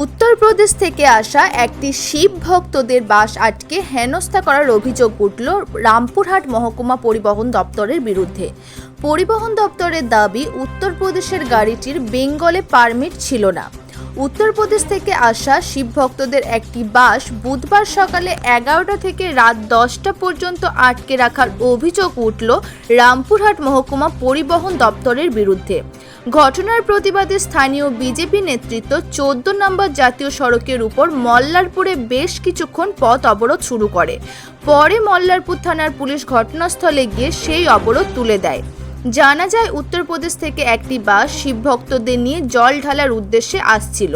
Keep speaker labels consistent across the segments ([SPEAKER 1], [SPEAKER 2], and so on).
[SPEAKER 1] উত্তরপ্রদেশ থেকে আসা একটি শিব ভক্তদের বাস আটকে হেনস্থা করার অভিযোগ উঠল রামপুরহাট মহকুমা পরিবহন দপ্তরের বিরুদ্ধে। পরিবহন দপ্তরের দাবি উত্তরপ্রদেশের গাড়িটির বেঙ্গলে পারমিট ছিল না। উত্তরপ্রদেশ থেকে আসা শিব ভক্তদের একটি বাস বুধবার সকালে এগারোটা থেকে রাত দশটা পর্যন্ত আটকে রাখার অভিযোগ উঠল রামপুরহাট মহকুমা পরিবহন দপ্তরের বিরুদ্ধে। ঘটনার প্রতিবাদে স্থানীয় বিজেপি নেতৃত্ব চোদ্দ নম্বর জাতীয় সড়কের উপর মল্লারপুরে বেশ কিছুক্ষণ পথ অবরোধ শুরু করে। পরে মল্লারপুর থানার পুলিশ ঘটনাস্থলে গিয়ে সেই অবরোধ তুলে দেয়। জানা যায়, উত্তরপ্রদেশ থেকে একটি বাস শিব ভক্তদের নিয়ে জল ঢালার উদ্দেশ্যে আসছিল।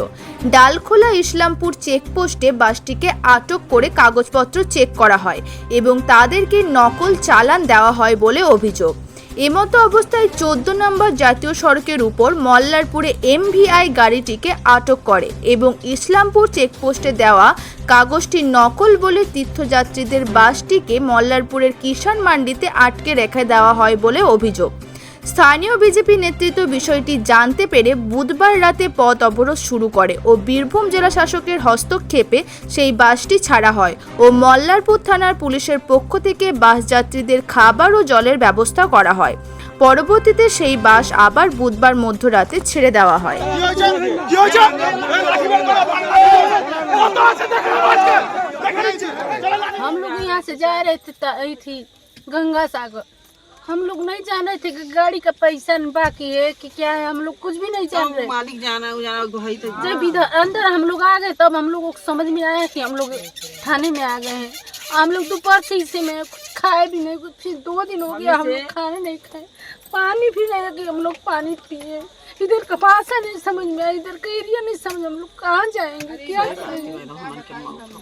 [SPEAKER 1] ডালখোলা ইসলামপুর চেকপোস্টে বাসটিকে আটক করে কাগজপত্র চেক করা হয় এবং তাদেরকে নকল চালান দেওয়া হয় বলে অভিযোগ। এমতো অবস্থায় চোদ্দ নম্বর জাতীয় সড়কের উপর মল্লারপুরে এমভিআই গাড়িটিকে আটক করে এবং ইসলামপুর চেকপোস্টে দেওয়া কাগজটি নকল বলে তীর্থযাত্রীদের বাসটিকে মল্লারপুরের কিষাণ মান্ডিতে আটকে রেখে দেওয়া হয় বলে অভিযোগ। স্থানীয় বিজেপি নেতৃত্ব বিষয়টি জানতে পেরে বুধবার রাতে পথ অবরোধ শুরু করে ও বীরভূম জেলা শাসকের হস্তক্ষেপে সেই বাসটি ছাড়া হয় ও মল্লারপুর থানার পুলিশের পক্ষ থেকে বাস যাত্রীদের খাবার ও জলের ব্যবস্থা করা হয় পরবর্তীতে সেই বাস আবার বুধবার মধ্যরাতে ছেড়ে দেওয়া হয়
[SPEAKER 2] কি হয়েছে কি হয়েছে লাঠি বের করো কত আছে দেখে আজকে দেখে নিচ্ছি চলো লাঠি
[SPEAKER 3] हम लोग यहाँ से जा रहे थे त- आई थी गंगा सागर हम लोग नहीं जान रहे थे कि गाड़ी का पैसा बाकी है कि क्या है हम लोग कुछ भी नहीं जान रहे।
[SPEAKER 4] मालिक जाना तो
[SPEAKER 3] जब इधर अंदर हम लोग आ गए तब हम लोगों को समझ में आया कि हम लोग थाने में आ गए हैं। हम लोग दोपहर से इसी में कुछ खाए भी नहीं कुछ फिर दो दिन हो गया हम लोग खाने नहीं खाए। पानी भी नहीं कि हम लोग पानी पिए। इधर का भाषा नहीं समझ में आया इधर का एरिया नहीं समझ हम लोग कहाँ जाएँगे क्या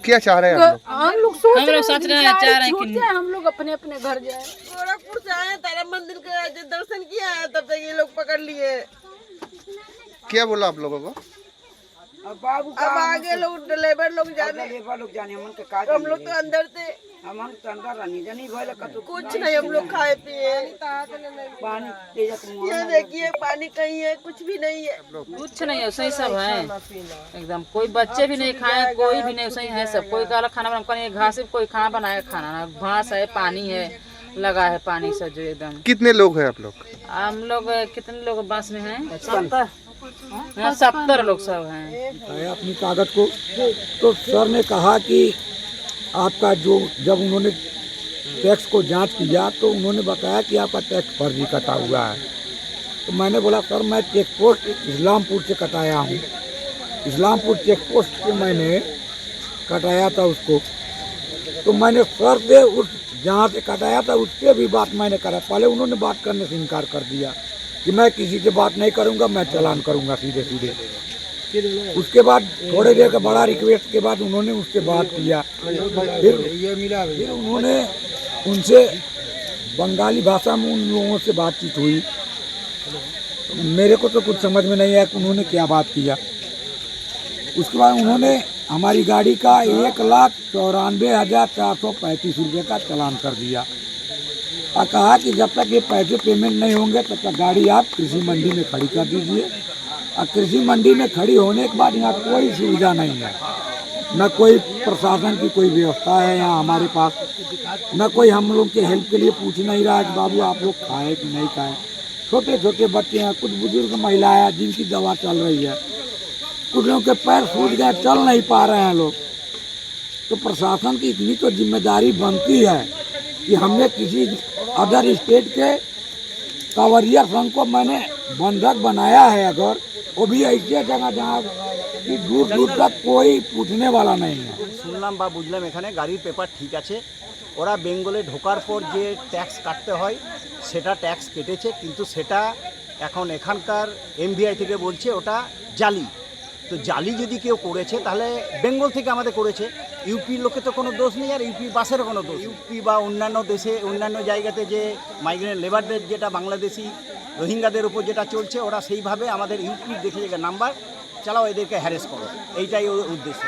[SPEAKER 5] क्या चाह रहे हैं आप लोग?
[SPEAKER 3] हम लोग सोच
[SPEAKER 4] हम लोग सोच रहे हैं, चाह रहे हैं कि-
[SPEAKER 3] हम लोग अपने अपने घर जाए।
[SPEAKER 4] गोरखपुर से आए तारा मंदिर के आज दर्शन किया है तब तक ये लोग पकड़ लिए।
[SPEAKER 5] क्या बोला आप लोगों को?
[SPEAKER 4] अब आगे लोग ड्राइवर लोग जाने।
[SPEAKER 6] ड्राइवर लोग जाने
[SPEAKER 4] हम लोग तो अंदर थे।
[SPEAKER 6] हमन तो जानी भइल कतो
[SPEAKER 4] कुछ नहीं हम लोग खाए पिए।
[SPEAKER 6] पानी ले मुँह
[SPEAKER 4] ये देखिए पानी कहीं है कुछ भी नहीं है।
[SPEAKER 7] कुछ नहीं है सही सब है। एकदम कोई बच्चे भी नहीं खाए कोई भी नहीं सही है सब। कोई काला खाना बना कोई घास कोई खाना बनाया खाना ना। घास है पानी है लगा है पानी से जो एकदम।
[SPEAKER 5] कितने लोग हैं आप लोग?
[SPEAKER 7] हम लोग कितने लोग बस में हैं? सत्तर। हाँ, सत्तर लोग सब है।
[SPEAKER 8] अपनी ताकत को तो सर ने कहा कि आपका जो, जब उन्होंने टैक्स को जाँच किया तो उन्होंने बताया कि आपका टैक्स फर्जी कटा हुआ है। तो मैंने बोला, सर, मैं चेक पोस्ट इस्लामपुर से कटाया हूँ। इस्लामपुर चेक पोस्ट से मैंने कटाया था उसको। तो मैंने सर से उस, जहाँ से कटाया था, उससे भी बात मैंने करा। पहले उन्होंने बात करने से इनकार कर दिया कि मैं किसी से बात नहीं करूँगा, मैं चलान करूँगा सीधे सीधे उसके बाद थोड़े देर का बड़ा रिक्वेस्ट के बाद उन्होंने उससे बात किया। फिर फिर उन्होंने उनसे बंगाली भाषा में उन लोगों से बातचीत हुई। मेरे को तो कुछ समझ में नहीं आया कि उन्होंने क्या बात किया। उसके बाद उन्होंने हमारी गाड़ी का एक लाख चौरानवे हज़ार चार सौ पैंतीस रुपये का चलान कर दिया। और कहा कि जब तक ये पैसे पेमेंट नहीं होंगे, तब तक गाड़ी आप कृषि मंडी में खड़ी कर दीजिए। कृषि मंडी में खड़ी होने के बाद यहाँ कोई सुविधा नहीं है। न कोई प्रशासन की कोई व्यवस्था है यहाँ हमारे पास। न कोई हम लोग के हेल्प के लिए पूछ नहीं रहा है कि बाबू आप लोग खाए कि नहीं खाए। छोटे छोटे बच्चे हैं, कुछ बुज़ुर्ग महिलाएँ हैं जिनकी दवा चल रही है। कुछ लोगों के पैर फूट गए, चल नहीं पा रहे हैं लोग। तो प्रशासन की इतनी तो ज़िम्मेदारी बनती है कि हमने किसी अदर स्टेट के कांवरिया संघ को मैंने बंधक बनाया है अगर वो भी ऐसे जगह जहाँ कि दूर दूर तक कोई पूछने वाला नहीं है
[SPEAKER 2] শুনলাম বা বুঝলাম এখানে গাড়ির পেপার ঠিক আছে ওরা বেঙ্গলে ঢোকার পর যে ট্যাক্স কাটতে হয় সেটা ট্যাক্স কেটেছে কিন্তু সেটা এখন এখানকার এমভিআই থেকে বলছে ওটা জালি তো জালি যদি কেউ করেছে তাহলে বেঙ্গল থেকে আমাদের করেছে ইউপির লোকে তো কোনো দোষ নেই আর ইউপি বাসেরও কোনো দোষ ইউপি বা অন্যান্য দেশে অন্যান্য জায়গাতে যে মাইগ্রেন্ট লেবারদের যেটা বাংলাদেশি রোহিঙ্গাদের উপর যেটা চলছে ওরা সেইভাবে আমাদের ইউপির দেখে যে নাম্বার চালাও এদেরকে হ্যারেস করো। এইটাই ওর উদ্দেশ্য।